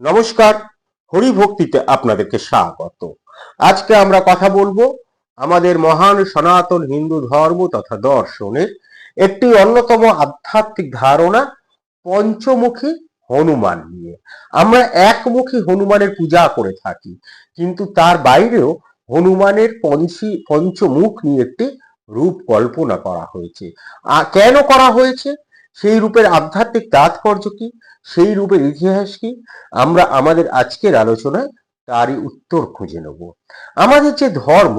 নমস্কার, হরিভক্তিতে আপনাদেরকে স্বাগত। আজকে আমরা কথা বলব আমাদের মহান সনাতন হিন্দু ধর্ম তথা দর্শনের একটি অন্যতম আধ্যাত্মিক ধারণা, পঞ্চমুখী হনুমান নিয়ে। আমরা একমুখী হনুমানের পূজা করে থাকি, কিন্তু তার বাইরেও হনুমানের পঞ্চী, পঞ্চমুখ নিয়ে একটি রূপ কল্পনা করা হয়েছে। কেন করা হয়েছে? সেই রূপের আধ্যাত্মিক তাৎপর্য কি? সেই রূপের ইতিহাস কি? আমরা আমাদের আজকের আলোচনায় তারই উত্তর খুঁজে নেব। আমাদের যে ধর্ম,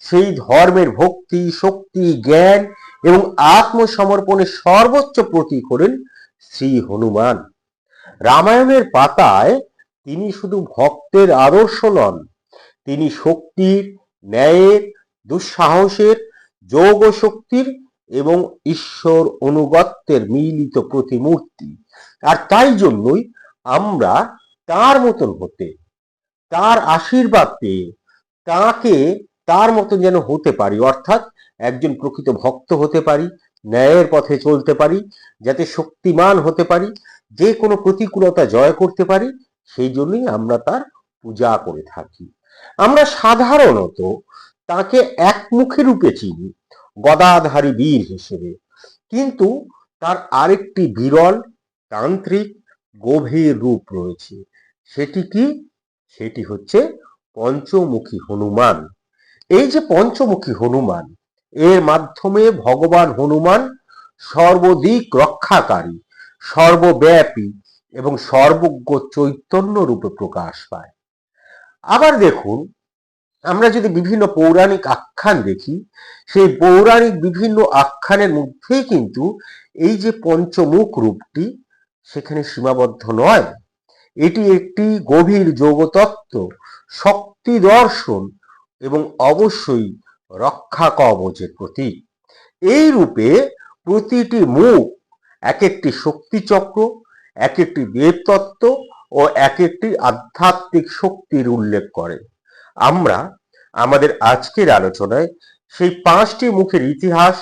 সেই ধর্মের ভক্তি, শক্তি, জ্ঞান এবং আত্মসমর্পণের সর্বোচ্চ প্রতীক হলেন শ্রী হনুমান। রামায়ণের পাতায় তিনি শুধু ভক্তের আদর্শ নন, তিনি শক্তির, ন্যায়ের, দুঃসাহসের যোগ শক্তির এবং ঈশ্বর অনুগত্যের মিলিত প্রতিমূর্তি। আর তাই জন্যই আমরা তার মতন হতে, তার আশীর্বাদ পেয়ে, তাকে তার মতন যেন হতে পারি, অর্থাৎ একজন প্রকৃত ভক্ত হতে পারি, ন্যায়ের পথে চলতে পারি, যাতে শক্তিমান হতে পারি, যে কোনো প্রতিকূলতা জয় করতে পারি, সেই জন্যই আমরা তার পূজা করে থাকি। আমরা সাধারণত তাকে একমুখী রূপে চিনি। গদাধারী বীর হিসেবে। কিন্তু তার আরেকটি বিরল, তান্ত্রিক, গভীর রূপ রয়েছে। সেটি কি? সেটি হচ্ছে পঞ্চমুখী হনুমান। এই যে পঞ্চমুখী হনুমান, এর মাধ্যমে ভগবান হনুমান সর্বদিক রক্ষাকারী, সর্বব্যাপী এবং সর্বজ্ঞ চৈতন্য রূপে প্রকাশ পায়। আবার দেখুন আমরা যদি বিভিন্ন পৌরাণিক আখ্যান দেখি, সেই পৌরাণিক বিভিন্ন আখ্যানের মধ্যেই কিন্তু এই যে পঞ্চমুখ রূপটি সেখানে সীমাবদ্ধ নয়। এটি একটি গভীর যোগতত্ত্ব, শক্তি দর্শন এবং অবশ্যই রক্ষা কবচের প্রতীক। এই রূপে প্রতিটি মুখ এক একটি শক্তিচক্র, এক একটি দেবতত্ত্ব ও এক একটি আধ্যাত্মিক শক্তির উল্লেখ করে। আমরা আমাদের আজকের আলোচনায় সেই পাঁচটি মুখের ইতিহাস,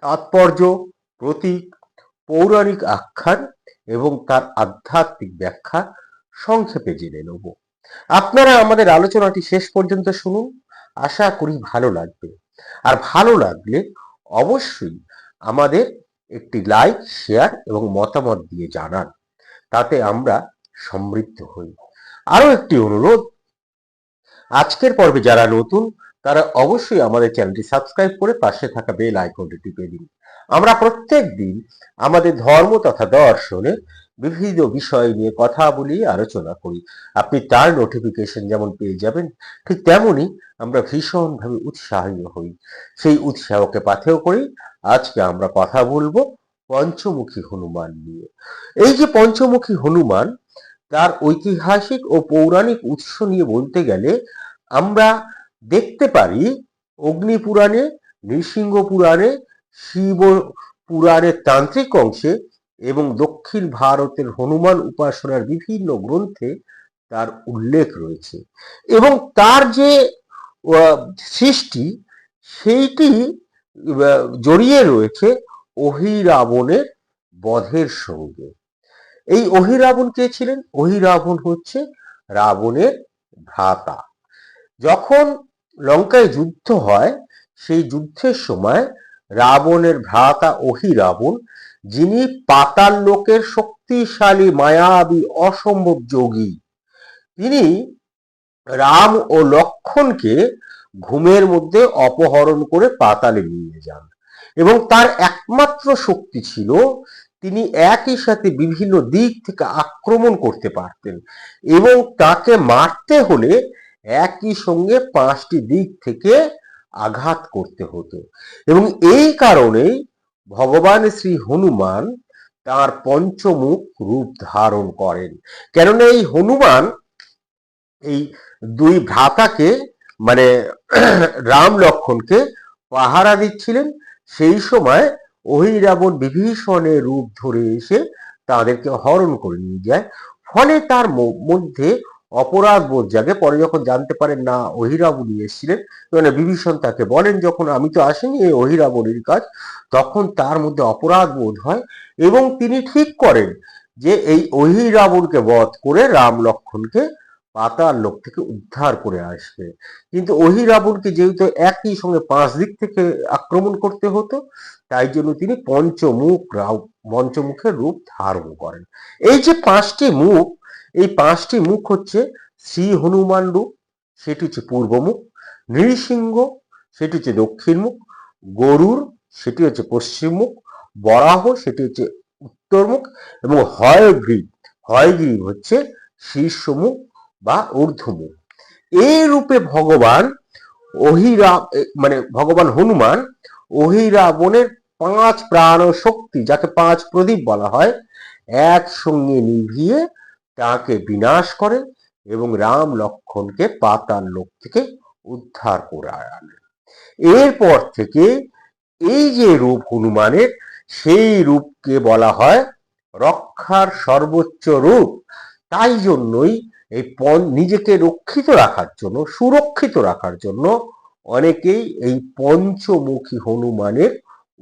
তাৎপর্য, প্রতীক, পৌরাণিক আখ্যান এবং তার আধ্যাত্মিক ব্যাখ্যা সংক্ষেপে জেনে নেব। আপনারা আমাদের আলোচনাটি শেষ পর্যন্ত শুনুন। আশা করি ভালো লাগবে। আর ভালো লাগলে অবশ্যই আমাদের একটি লাইক, শেয়ার এবং মতামত দিয়ে জানান। তাতে আমরা সমৃদ্ধ হই। আরও একটি অনুরোধ আজকের পর্বে যারা নতুন, তারা অবশ্যই আমাদের চ্যানেলটি সাবস্ক্রাইব করে পাশে থাকা বেল আইকনটি টিপে দিন। আমরা প্রত্যেক দিন আমাদের ধর্ম তথা দর্শনে বিভিন্ন বিষয় নিয়ে কথা বলি, আলোচনা করি। আপনি তার নোটিফিকেশন যেমন পেয়ে যাবেন, ঠিক তেমনই আমরা ভীষণভাবে উৎসাহিত হই। সেই উৎসাহকে পাথেয় করি আজকে আমরা কথা বলব পঞ্চমুখী হনুমান নিয়ে। এই যে পঞ্চমুখী হনুমান তার ঐতিহাসিক ও পৌরাণিক উৎস নিয়ে বলতে গেলে আমরা দেখতে পারি অগ্নি পুরাণে নৃসিংহ পুরাণে শিব পুরাণের তান্ত্রিক অংশে এবং দক্ষিণ ভারতের হনুমান উপাসনার বিভিন্ন গ্রন্থে তার উল্লেখ রয়েছে। এবং তার যে সৃষ্টি সেইটি জড়িয়ে রয়েছে অহিরাবণের বধের সঙ্গে। এই অহিরাবণ কে ছিলেন? অহিরাবণ হচ্ছে রাবণের ভ্রাতা। যখন লঙ্কায় যুদ্ধ হয়, সেই যুদ্ধের সময় রাবণের ভ্রাতা অহিরাবণ, যিনি পাতাল লোকের শক্তিশালী, মায়াবী, অসম্ভব যোগী, তিনি রাম ও লক্ষণকে ঘুমের মধ্যে অপহরণ করে পাতালে নিয়ে যান এবং তার একমাত্র শক্তি ছিল তিনি একই সাথে বিভিন্ন দিক থেকে আক্রমণ করতে পারতেন এবং তাকে মারতে হলে একই সঙ্গে পাঁচটি দিক থেকে আঘাত করতে হতো। এবং এই কারণেই ভগবান শ্রী হনুমান তার পঞ্চমুখ রূপ ধারণ করেন। কেননা এই হনুমান এই দুই ভ্রাতাকে মানে রাম লক্ষণকে পাহারা দিচ্ছিলেন। সেই সময় অহিরাবণ বিভীষণের রূপ ধরে এসে তাদেরকে হরণ করে নিয়ে যায়। ফলে তার মধ্যে অপরাধ বোধ জাগে। পরে যখন জানতে পারেন না, অহিরাবণী এসেছিলেন মানে বিভীষণ তাকে বলেন, যখন আমি তো আসিনি এই অহিরাবণীর কাজ, তখন তার মধ্যে অপরাধ বোধ হয়। এবং তিনি ঠিক করেন যে, এই অহিরাবণকে বধ করে রাম লক্ষণকে পাতাল লোক থেকে উদ্ধার করে আসবে। কিন্তু অহিরাবণকে যেহেতু একই সঙ্গে পাঁচ দিক থেকে আক্রমণ করতে হতো তাই জন্য তিনি পঞ্চমুখ পঞ্চমুখের রূপ ধারণ করেন। এই যে পাঁচটি মুখ, এই পাঁচটি মুখ হচ্ছে শ্রী হনুমান রূপ, সেটি হচ্ছে পূর্বমুখ, নৃসিংহ, সেটি হচ্ছে দক্ষিণ মুখ গরুর সেটি হচ্ছে পশ্চিম মুখ বরাহ, সেটি হচ্ছে উত্তর মুখ এবং হয়গ্রীব। হয়গ্রীব হচ্ছে শীর্ষমুখ বা ঊর্ধ্বমুখ। এই রূপে ভগবান অহিরা মানে ভগবান হনুমান অহিরাবণের পাঁচ প্রাণ শক্তি, যাকে পাঁচ প্রদীপ বলা হয়, একসঙ্গে নিভিয়ে তাকে বিনাশ করে এবং রাম লক্ষণকে পাতার লোক থেকে উদ্ধার করে আনেন। এরপর থেকে এই যে রূপ হনুমানের, সেই রূপকে বলা হয় রক্ষার সর্বোচ্চ রূপ। তাই জন্যই এই নিজেকে রক্ষিত রাখার জন্য, সুরক্ষিত রাখার জন্য অনেকেই এই পঞ্চমুখী হনুমানের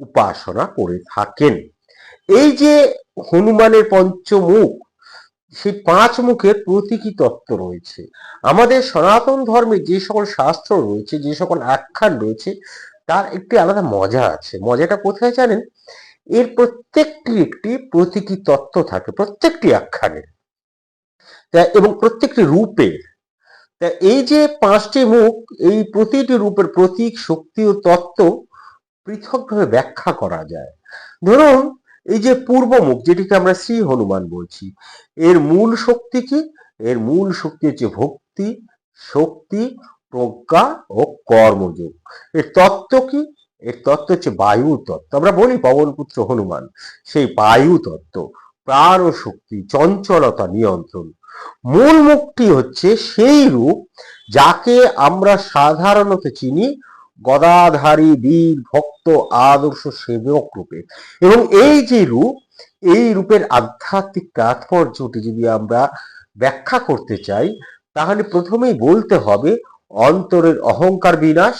উপাসনা করে থাকেন। এই যে হনুমানের পঞ্চমুখ, সেই পাঁচ মুখের প্রতীকী তত্ত্ব রয়েছে। আমাদের সনাতন ধর্মে যে সকল শাস্ত্র রয়েছে, যে সকল আখ্যান রয়েছে, তার একটি আলাদা মজা আছে। মজাটা কোথায় জানেন? এর প্রত্যেকটি একটি প্রতীকী তত্ত্ব থাকে, প্রত্যেকটি আখ্যানে তা এবং প্রত্যেকটি রূপের। তা এই যে পাঁচটি মুখ, এই প্রতিটি রূপের প্রতীক, শক্তি ও তত্ত্ব পৃথকভাবে ব্যাখ্যা করা যায়। ধরুন, এই যে পূর্ব মুখ, যেটিকে আমরা শ্রী হনুমান বলছি, এর মূল শক্তি কি? এর মূল শক্তি হচ্ছে ভক্তি, শক্তি, প্রজ্ঞা ও কর্মযোগ। এর তত্ত্ব কি? এর তত্ত্ব হচ্ছে বায়ু তত্ত্ব। আমরা বলি পবনপুত্র হনুমান, সেই বায়ু তত্ত্ব, প্রাণ শক্তি, চঞ্চলতা নিয়ন্ত্রণ। মূল মুখটি হচ্ছে সেই রূপ যাকে আমরা সাধারণত চিনি গদাধারী, বীর, ভক্ত, আদর্শ সেবক রূপে। এবং এই যে রূপ, এই রূপের আধ্যাত্মিক তাৎপর্যটি যদি আমরা ব্যাখ্যা করতে চাই, তাহলে প্রথমেই বলতে হবে অন্তরের অহংকার বিনাশ,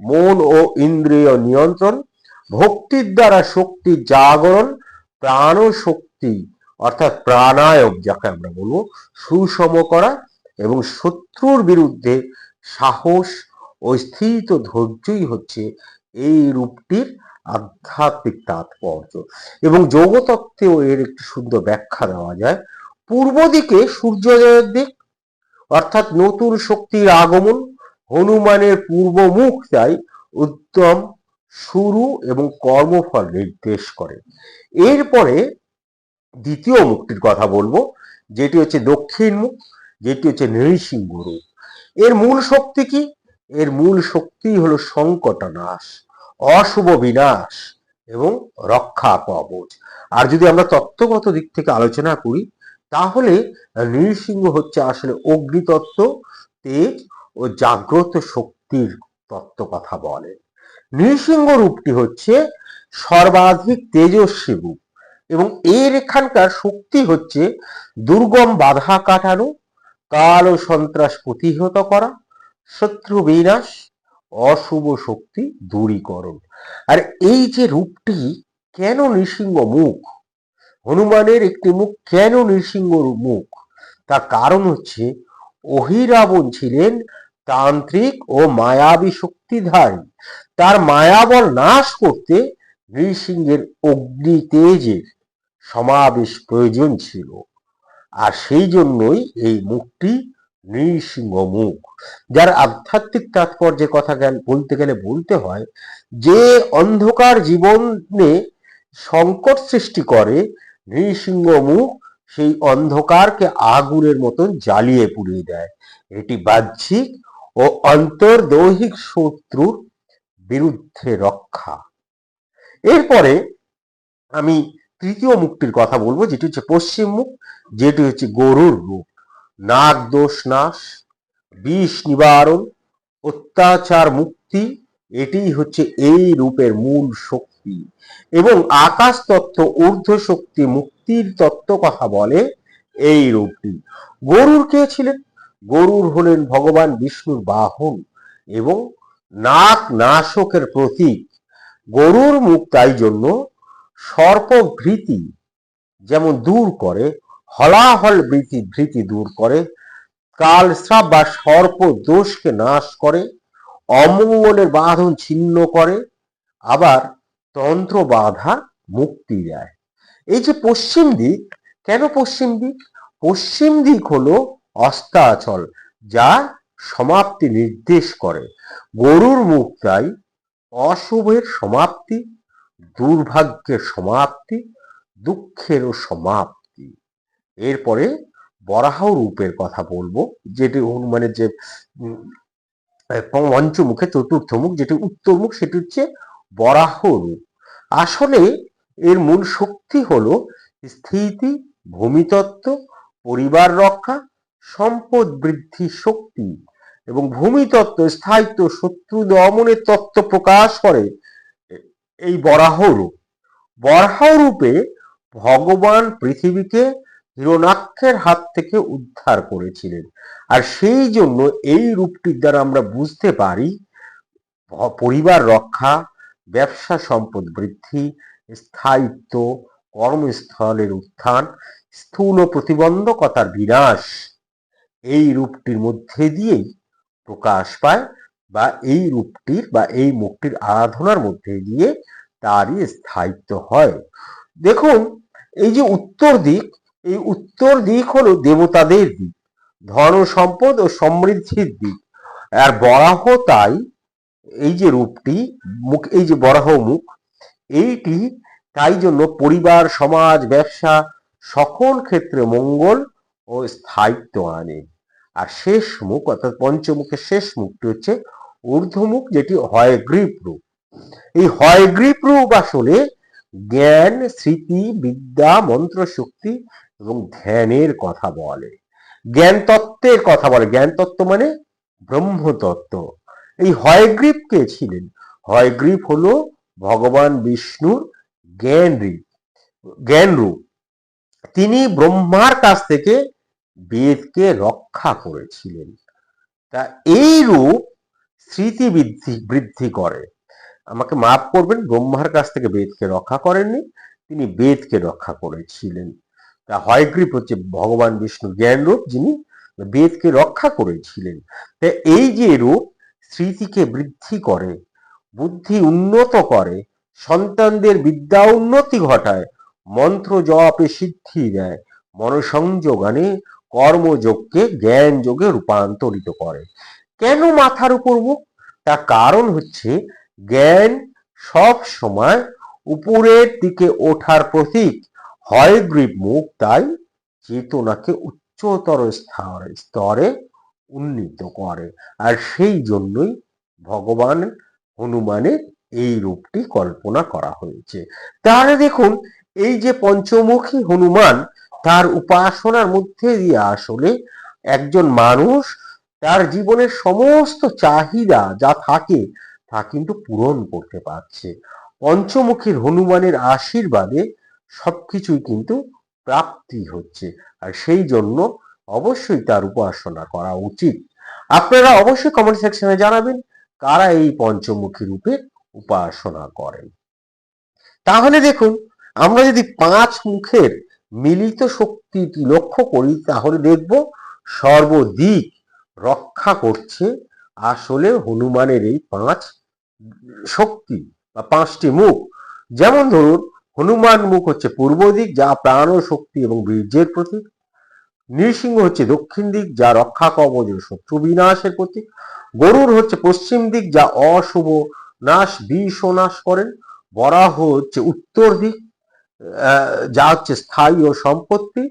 মন ও ইন্দ্রিয় নিয়ন্ত্রণ, ভক্তির দ্বারা শক্তি জাগরণ প্রাণ শক্তি অর্থাৎ প্রাণায়াম যাকে আমরা বলব, সুষম করা এবং শত্রুর বিরুদ্ধে সাহস ও স্থিত ধৈর্যই হচ্ছে এই রূপটির আধ্যাত্মিক তাৎপর্য। এবং যোগতত্ত্বেও এর একটি সুন্দর ব্যাখ্যা দেওয়া যায়। পূর্ব দিকে সূর্যোদয়ের দিক, অর্থাৎ নতুন শক্তির আগমন, হনুমানের পূর্ব মুখ তাই উদ্যম শুরু এবং কর্মফল নির্দেশ করে। এরপরে দ্বিতীয় মুখটির কথা বলব, যেটি হচ্ছে দক্ষিণ মুখ, যেটি হচ্ছে নৃসিংহ রূপ। এর মূল শক্তি কি? এর মূল শক্তি হলো সংকটনাশ, অশুভ বিনাশ এবং রক্ষা কবচ। আর যদি আমরা তত্ত্বগত দিক থেকে আলোচনা করি, তাহলে নৃসিংহ হচ্ছে আসলে অগ্নিতত্ত্ব, তেজ ও জাগ্রত শক্তির তত্ত্ব কথা বলে। নৃসিংহ রূপটি হচ্ছে সর্বাধিক তেজস্বী রূপ। এবং এর এখানকার শক্তি হচ্ছে দুর্গম বাধা কাটানো, কাল ও সন্ত্রাস প্রতিহত করা, শত্রু বিনাশ, অশুভ শক্তি দূরীকরণ। আর এই যে রূপটি কেন নৃসিংহ মুখ? হনুমানের একটি মুখ কেন নৃসিংহ মুখ? তার কারণ হচ্ছে অহিরাবণ ছিলেন তান্ত্রিক ও মায়াবী শক্তিধারী। তার মায়াবল নাশ করতে নৃসিংহের অগ্নি তেজের সমাবেশ প্রয়োজন ছিল। আর সেই জন্যই এই মুখটি নৃসিংহ মুখ। যার আধ্যাত্মিক তাৎপর্যের কথা বলতে গেলে বলতে হয় যে, অন্ধকার জীবনে সংকট সৃষ্টি করে নৃসিংহ মুখ সেই অন্ধকারকে আগুনের মতন জ্বালিয়ে পুড়িয়ে দেয়। এটি বাহ্যিক ও অন্তর্দৈহিক শত্রুর বিরুদ্ধে রক্ষা। এরপরে আমি তৃতীয় মুখটির কথা বলব, যেটি হচ্ছে পশ্চিম মুখ, যেটি হচ্ছে গরুর রূপ নাগ দোষ নাশ, বিষ নিবারণ, অত্যাচার মুক্তি এটিই হচ্ছে এই রূপের মূল শক্তি। এবং আকাশ তত্ত্ব, ঊর্ধ্ব শক্তি, মুক্তির তত্ত্ব কথা বলে এই রূপটি। গরুর কে ছিলেন? গরুর হলেন ভগবান বিষ্ণুর বাহন এবং নাক নাশকের প্রতীক। গরুর মুখ তাই জন্য সর্পভৃতি যেমন দূর করে, হলাহল ভীতি ভীতি দূর করে কাল শ্রাপ বা সর্প দোষকে নাশ করে, অমঙ্গলের বাঁধন ছিন্ন করে, আবার তন্ত্র বাধা মুক্তি দেয়। এই যে পশ্চিম দিক, কেন পশ্চিম দিক? পশ্চিম দিক হলো অস্তাচল, যা সমাপ্তি নির্দেশ করে। গরুর মুখ তাই অশুভের সমাপ্তি দুর্ভাগ্যের সমাপ্তি, দুঃখেরও সমাপ্তি। এরপরে বরাহ রূপের কথা বলব, যেটি হনুমানের যে পঞ্চমুখে চতুর্থ মুখ যেটি উত্তর মুখ সেটি হচ্ছে বরাহ রূপ। আসলে এর মূল শক্তি হলো স্থিতি, ভূমিতত্ত্ব, পরিবার রক্ষা, সম্পদ বৃদ্ধি শক্তি। এবং ভূমিতত্ত্ব, স্থায়িত্ব, শত্রু দমনের তত্ত্ব প্রকাশ করে। এই বরাহ রূপ। বরাহ রূপে ভগবান পৃথিবীকে হিরণাক্ষের হাত থেকে উদ্ধার করেছিলেন। আর সেই জন্য এই রূপটির দ্বারা আমরা বুঝতে পারি পরিবার রক্ষা, ব্যবসা সম্পদ বৃদ্ধি, স্থায়িত্ব, কর্মস্থলের উত্থান, স্থূল প্রতিবন্ধকতার বিনাশ, এই রূপটির মধ্যে দিয়েই প্রকাশ পায় বা এই রূপটির বা এই মুখটির আরাধনার মধ্যে দিয়ে তারই স্থায়িত্ব হয়। দেখুন, এই যে উত্তর দিক, এই উত্তর দিক হলো দেবতাদের দিক, ধন সম্পদ ও সমৃদ্ধির দিক। আর বরাহ তাই, এই যে রূপটি, মুখ, এই যে বরাহ মুখ, এইটি তাই জন্য পরিবার, সমাজ, ব্যবসা, সকল ক্ষেত্রে মঙ্গল ও স্থায়িত্ব আনে। আর শেষ মুখ, অর্থাৎ পঞ্চমুখের শেষ মুখটি হচ্ছে ঊর্ধ্বমুখ, যেটি হয়গ্রীব রূপ। এই হয়গ্রীব রূপ আসলে জ্ঞান, স্মৃতি, বিদ্যা মন্ত্র শক্তি এবং ধ্যানের কথা বলে। জ্ঞান তত্ত্বের কথা বলে। জ্ঞান তত্ত্ব মানে ব্রহ্মতত্ত্ব। এই হয়গ্রীব কে ছিলেন? হয়গ্রীব হলো ভগবান বিষ্ণুর জ্ঞান রূপ জ্ঞান রূপ। তিনি ব্রহ্মার কাছ থেকে বেদকে রক্ষা করেছিলেন। তা এই রূপ স্মৃতি বৃদ্ধি বৃদ্ধি করে। আমাকে মাফ করবেন, ব্রহ্মার কাছ থেকে বেদকে রক্ষা করেননি, তিনি বেদকে রক্ষা করেছিলেন। তা হয়গ্রীব হচ্ছে ভগবান বিষ্ণু জ্ঞান রূপ যিনি বেদকে রক্ষা করেছিলেন। তা এই যে রূপ স্মৃতিকে বৃদ্ধি করে, বুদ্ধি উন্নত করে, সন্তানদের বিদ্যা উন্নতি ঘটায়, মন্ত্র জপে সিদ্ধি দেয়, মনসংযোগ আনে, কর্মযোগকে জ্ঞান যোগে রূপান্তরিত করে। কেন মাথার উপর মুখ? তার কারণ হচ্ছে জ্ঞান সব সময় উপরের দিকে ওঠার প্রতীক। হয়গ্রীব মুখ, তাই চেতনাকে উচ্চতর স্তরে স্তরে উন্নীত করে। আর সেই জন্যই ভগবান হনুমানের এই রূপটি কল্পনা করা হয়েছে। তাহলে দেখুন, এই যে পঞ্চমুখী হনুমান, তার উপাসনার মধ্যে দিয়ে আসলে একজন মানুষ তার জীবনের সমস্ত চাহিদা যা থাকে, তা কিন্তু পূরণ করতে পারছে। পঞ্চমুখীর হনুমানের আশীর্বাদে সবকিছুই কিন্তু প্রাপ্তি হচ্ছে। আর সেই জন্য অবশ্যই তার উপাসনা করা উচিত। আপনারা অবশ্যই কমেন্ট সেকশনে জানাবেন, কারা এই পঞ্চমুখী রূপে উপাসনা করেন। তাহলে দেখুন, আমরা যদি পাঁচ মুখের মিলিত শক্তিটি লক্ষ্য করি, তাহলে দেখব সর্বদিক রক্ষা করছে আসলে হনুমানের এই পাঁচ শক্তি বা পাঁচটি মুখ। যেমন ধরুন, হনুমান মুখ হচ্ছে পূর্ব দিক, যা প্রাণ শক্তি এবং বীর্যের প্রতীক। নৃসিংহ হচ্ছে দক্ষিণ দিক, যা রক্ষা কবচ শত্রু বিনাশের প্রতীক। গরুর হচ্ছে পশ্চিম দিক, যা অশুভ নাশ, বিষ নাশ করেন। বরাহ হচ্ছে উত্তর দিক যা হচ্ছে স্থায়ী ও সম্পত্তি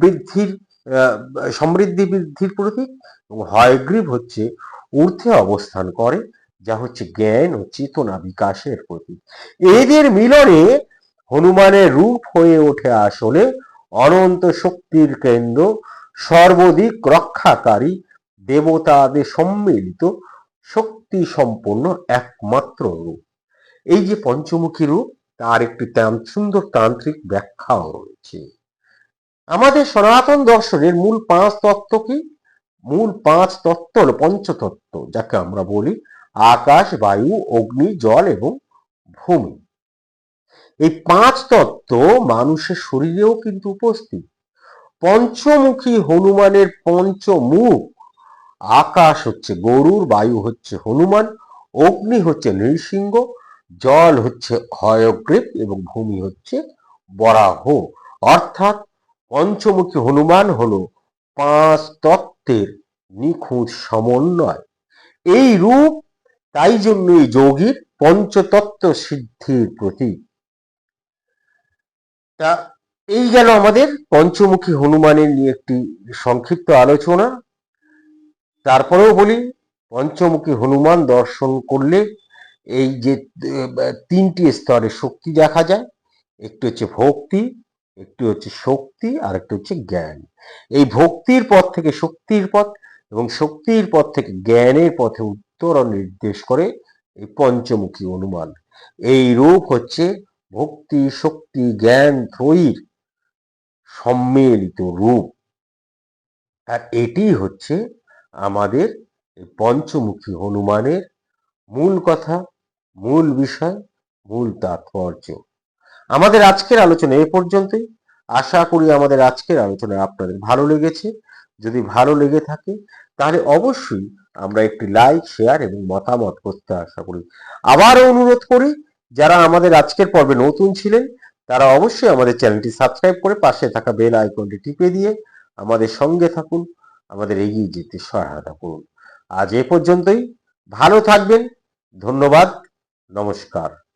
বৃদ্ধির সমৃদ্ধি বৃদ্ধির প্রতীক এবং হয়গ্রীব হচ্ছে ঊর্ধ্বে অবস্থান করে, যা হচ্ছে জ্ঞান ও চেতনা বিকাশের প্রতীক। এদের মিলনে হনুমানের রূপ হয়ে ওঠে আসলে অনন্ত শক্তির কেন্দ্র, সর্বদিক রক্ষাকারী, দেবতাদের সম্মিলিত শক্তি সম্পন্ন একমাত্র রূপ। এই যে পঞ্চমুখী রূপ, তার একটি সুন্দর তান্ত্রিক ব্যাখ্যাও রয়েছে। আমাদের সনাতন দর্শনের মূল পাঁচ তত্ত্ব কি? মূল পাঁচ তত্ত্ব হল পঞ্চতত্ত্ব, যাকে আমরা বলি আকাশ, বায়ু, অগ্নি, জল এবং ভূমি। এই পাঁচ তত্ত্ব মানুষের শরীরেও কিন্তু উপস্থিত। পঞ্চমুখী হনুমানের পঞ্চমুখ। আকাশ হচ্ছে গরুর, বায়ু হচ্ছে হনুমান, অগ্নি হচ্ছে নৃসিংহ, জল হচ্ছে হয়গ্রীব এবং ভূমি হচ্ছে বরাহ। অর্থাৎ পঞ্চমুখী হনুমান হলো পাঁচ তত্ত্বের নিখুঁত সমন্বয়। এই রূপ তাই জন্যই যোগীর পঞ্চতত্ত্ব সিদ্ধির প্রতীক। তা এই গেল আমাদের পঞ্চমুখী হনুমানের নিয়ে একটি সংক্ষিপ্ত আলোচনা। তারপরেও বলি, পঞ্চমুখী হনুমান দর্শন করলে এই যে তিনটি স্তরে শক্তি দেখা যায়। একটি হচ্ছে ভক্তি একটি হচ্ছে শক্তি, আর একটি হচ্ছে জ্ঞান। এই ভক্তির পথ থেকে শক্তির পথ এবং শক্তির পথ থেকে জ্ঞানের পথে উত্তরণ নির্দেশ করে এই পঞ্চমুখী অনুমান। এই রূপ হচ্ছে ভক্তি, শক্তি, জ্ঞান, ত্রয়ীর সম্মিলিত রূপ। আর এটি হচ্ছে আমাদের পঞ্চমুখী হনুমানের মূল কথা, মূল বিষয়, মূল তাৎপর্য। আমাদের আজকের আলোচনা এ পর্যন্তই। আশা করি আমাদের আজকের আলোচনা আপনাদের ভালো লেগেছে। যদি ভালো লেগে থাকে, তাহলে অবশ্যই আমরা একটি লাইক শেয়ার এবং মতামত করতে আশা করি। আবারও অনুরোধ করি, যারা আমাদের আজকের পর্বে নতুন ছিলেন, তারা অবশ্যই আমাদের চ্যানেলটি সাবস্ক্রাইব করে পাশে থাকা বেল আইকনটি টিপে দিয়ে আমাদের সঙ্গে থাকুন, আমাদের এগিয়ে যেতে সহায়তা করুন। আজ এ পর্যন্তই। ভালো থাকবেন। ধন্যবাদ। নমস্কার।